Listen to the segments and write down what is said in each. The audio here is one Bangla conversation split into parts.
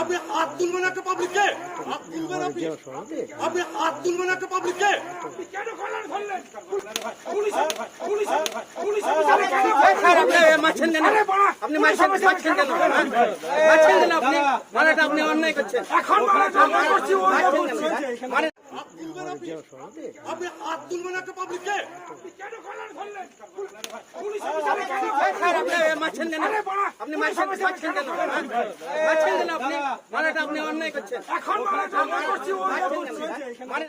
আপনি হাত তুলবেন একটা পাবলিককে? আপনি? হাত তুলবেন একটা পাবলিককে? আপনি মারছেন কেন? মারছেন মারছেন কেন? মারছেন কেন? আপনি? মারাটা আপনি অন্যায় করছেন। মানে আপনি হাত তুলবেন একটা পাবলিককে আপনি মারছেন কেন? মারছেন মারছেন কেন? হ্যাঁ? আপনি? মারাটা আপনি অন্যায় করছেন। মানে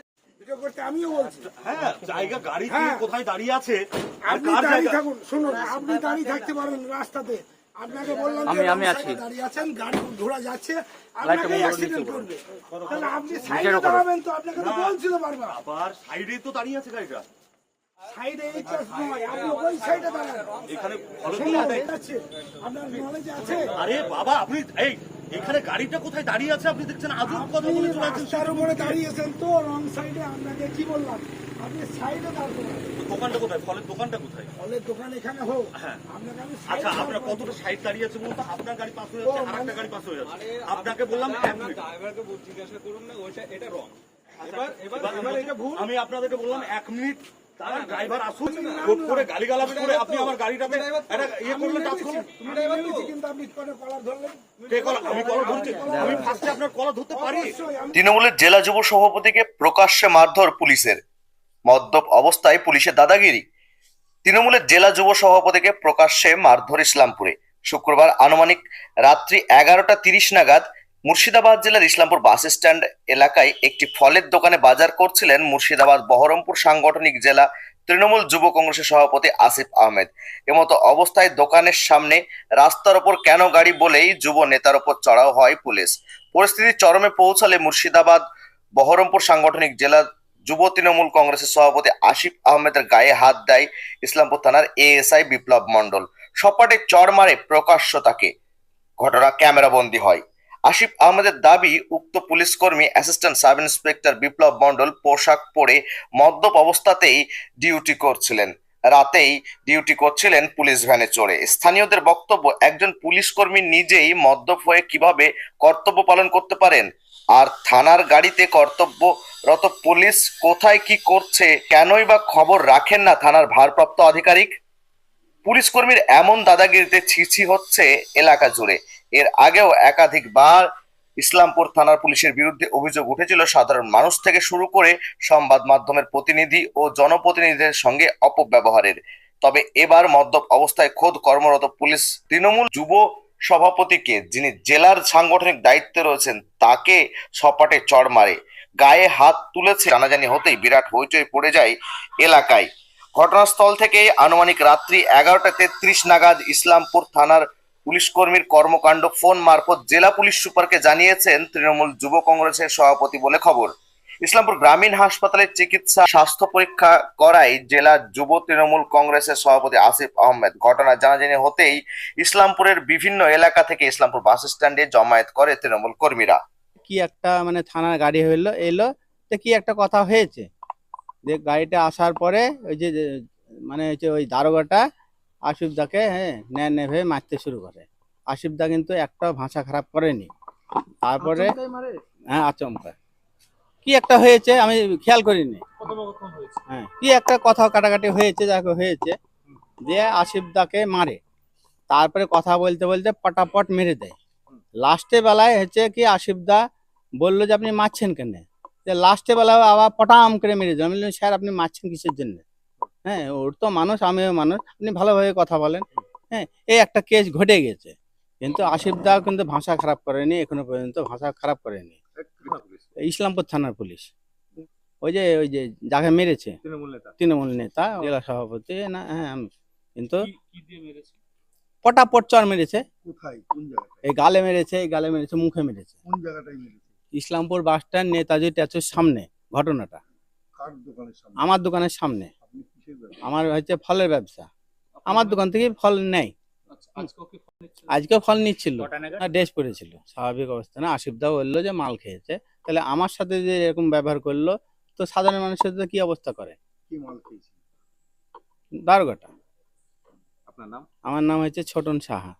হ্যাঁ জায়গা গাড়ি কোথায় দাঁড়িয়ে আছে? আর আপনি দাঁড়িয়ে থাকুন শুনুন আপনি দাঁড়িয়ে থাকতে পারেন রাস্তাতে। আপনাকে বললাম আমি- আমি আছি। দাঁড়িয়ে আছেন গাড়ি ঘোড়া যাচ্ছে আপনাকে অ্যাক্সিডেন্ট করবে। তাহলে আপনি সাইডে দাঁড়াবেন তো আপনাকে তো বলছিল বারবার। আবার সাইডে তো দাঁড়িয়ে আছে গাড়িটা। সাইডে এই কাজ নয় আপনি ওই সাইডে দাঁড়ান। এখানে ফলো শুনুন, আছে আপনার নলেজ আছে? আরে বাবা আপনি এই এখানে গাড়িটা কোথায় দাঁড়িয়ে আছে আপনি দেখছেন? আজব কথা বলে চলে রাস্তার উপরে দাঁড়িয়েছেন তো রং সাইডে আপনাকে কি বললাম? দোকানটা কোথায়? ফলের দোকানটা কোথায়? ফলের দোকান এখানে হোক। হ্যাঁ। আমি আচ্ছা আপনার কতটা সাইড দাঁড়িয়ে আছে বলুন আপনার গাড়ি পাস হয়ে যাচ্ছে আর একটা গাড়ি পাস হয়ে যাচ্ছে। আপনাকে বললাম ড্রাইভারকে জিজ্ঞাসা করুন না ওইটা এটা রং এবার এবার এটা ভুল। আমি আপনাদেরকে বললাম এক মিনিট তারা ড্রাইভার আসুন কোট করে গালি গালাজ করে আপনি আমার গাড়িটাতে একটা ইয়ে করলেন টাচ করলেন। আমি মেনেছি, কিন্তু আপনি কলার ধরলেন। কে কলা? আমি কলা ধরছি। আমি ফার্স্টে আপনার কলা ধরতে পারি। তৃণমূলের জেলা যুব সভাপতিকে প্রকাশ্যে মারধর পুলিশের। মদ্যপ অবস্থায় পুলিশের দাদাগিরি। তৃণমূলের জেলা যুব সভাপতিকে প্রকাশ্যে মারধর ইসলামপুরে। শুক্রবার আনুমানিক রাত্রি এগারোটা তিরিশ নাগাদ মুর্শিদাবাদ জেলার ইসলামপুর বাস স্ট্যান্ড এলাকায় একটি ফলের দোকানে বাজার করছিলেন মুর্শিদাবাদ বহরমপুর সাংগঠনিক জেলা তৃণমূল যুব কংগ্রেসের সভাপতি আসিফ আহমেদ। এমতো অবস্থায় দোকানের সামনে রাস্তার ওপর কেন গাড়ি বলেই যুব নেতার ওপর চড়াও হয় পুলিশ। পরিস্থিতি চরমে পৌঁছালে মুর্শিদাবাদ বহরমপুর সাংগঠনিক জেলা যুব তৃণমূল কংগ্রেসের সভাপতি আসিফ আহমেদের গায়ে হাত দেয় ইসলামপুর থানার এএসআই বিপ্লব মণ্ডল। সপাটে চড় মারে প্রকাশ্য তাকে। ঘটনা ক্যামেরাবন্দি হয়। আসিফ আহমেদের দাবি, উক্ত পুলিশ কর্মী assistant sub inspector Biplab Mondal পোশাক পরে মদ্যপ অবস্থাতেই ডিউটি করছিলেন। রাতেই ডিউটি করছিলেন পুলিশ ভ্যানে চড়ে। স্থানীয়দের বক্তব্য, একজন পুলিশ কর্মী নিজেই মদ্যপ হয়ে কীভাবে কর্তব্য পালন করতে পারেন? আর থানার গাড়িতে কর্তব্যরত পুলিশ কোথায় কি করছে, কেনই বা খবর রাখেন না থানার ভারপ্রাপ্ত আধিকারিক? পুলিশ কর্মীর এমন দাদাগিরিতে ছিছি হচ্ছে এলাকা জুড়ে। এর আগেও একাধিকবার ইসলামপুর থানার পুলিশের বিরুদ্ধে অভিযোগ উঠেছিল, সাধারণ মানুষ থেকে শুরু করে সংবাদ মাধ্যমের প্রতিনিধি ও জনপ্রতিনিধিদের সঙ্গে অপব্যবহারের। তবে এবার মদ্যপ অবস্থায় খোদ কর্মরত পুলিশ তৃণমূল যুব সভাপতিকে, যিনি জেলার সাংগঠনিক দায়িত্বে রয়েছেন, তাকে সপাটে চড় মারে। গায়ে হাত তুলেছে। জানাজানি হতেই বিরাট হইচই পড়ে যায় এলাকায়। ঘটনাস্থল থেকে আনুমানিক রাত্রি এগারোটা তেত্রিশ নাগাদ ইসলামপুর থানার পুলিশ কর্মীর কর্মকাণ্ড ফোন মারফত জেলা পুলিশ সুপারকে জানিয়েছেন তৃণমূল যুব কংগ্রেসের সভাপতি বলে খবর। ইসলামপুর গ্রামীণ হাসপাতালে চিকিৎসা, স্বাস্থ্য পরীক্ষা করায় জেলা যুব তৃণমূল কংগ্রেসের সভাপতি আসিফ আহমেদ। ঘটনা জানাজানি হতেই ইসলামপুরের বিভিন্ন এলাকা থেকে ইসলামপুর বাস স্ট্যান্ডে জমায়েত করে তৃণমূল কর্মীরা। কি একটা মানে থানার গাড়ি হইল এলো তো কি একটা কথা হয়েছে? যে গাড়িটা আসার পরে ওই যে মানে হচ্ছে ওই দারোগাটা আসিফদাকে হ্যাঁ ন্যায় নেভে মারতে শুরু করে। আসিফদা কিন্তু একটা ভাষা খারাপ করেনি। তারপরে হ্যাঁ আচমকা কি একটা হয়েছে আমি খেয়াল করিনি। হ্যাঁ কি একটা কথা কাটাকাটি হয়েছে যাকে হয়েছে দিয়ে আসিফদাকে মারে। তারপরে কথা বলতে বলতে পটাপট মেরে দেয়। লাস্টে বেলায় হচ্ছে কি আসিফদা বলল যে আপনি মারছেন কেন? লাস্টে বেলায় আবার পটাম করে মেরে দেয় আমি বললাম স্যার আপনি মারছেন কিসের জন্য? হ্যাঁ ওর তো মানুষ আমিও মানুষ। আপনি ভালোভাবে কথা বলেন। হ্যাঁ এই একটা কেস ঘটে গেছে। কিন্তু আসিফদা কিন্তু ভাষা খারাপ করেনি এখনও পর্যন্ত ভাষা খারাপ করেনি। ইসলামপুর থানার পুলিশ। ওই যে ওই যে যাকে মেরেছে তৃণমূল নেতা। তৃণমূল নেতা জেলা সভাপতি না হ্যাঁ আমি। কিন্তু কি- কি দিয়ে মেরেছে। কোথায়? কোন এই গালে মেরেছে এই গালে মেরেছে মুখে মেরেছে। কোন জায়গাটায় মেরেছে? ইসলামপুর বাস স্ট্যান্ড নেতাজি ট্যাচুর সামনে ঘটনাটা। কার দোকানের সামনে? আমার দোকানের সামনে। আপনি কিসের ব্যবসা? আমার হচ্ছে ফলের ব্যবসা। আমার দোকান থেকে ফল নেই। আচ্ছা আজকে ফল নিচ্ছিল? কটা নাগাদ? ড্রেস পরেছিল। স্বাভাবিক অবস্থা না? আসিফদা বলল যে মাল খেয়েছে। তাহলে আমার সাথে যে এরকম ব্যবহার করল তো সাধারণ মানুষের তো কি অবস্থা করে? কি মাল খেয়েছে দারোগাটা আপনার নাম? আমার নাম হচ্ছে ছোটন সাহা।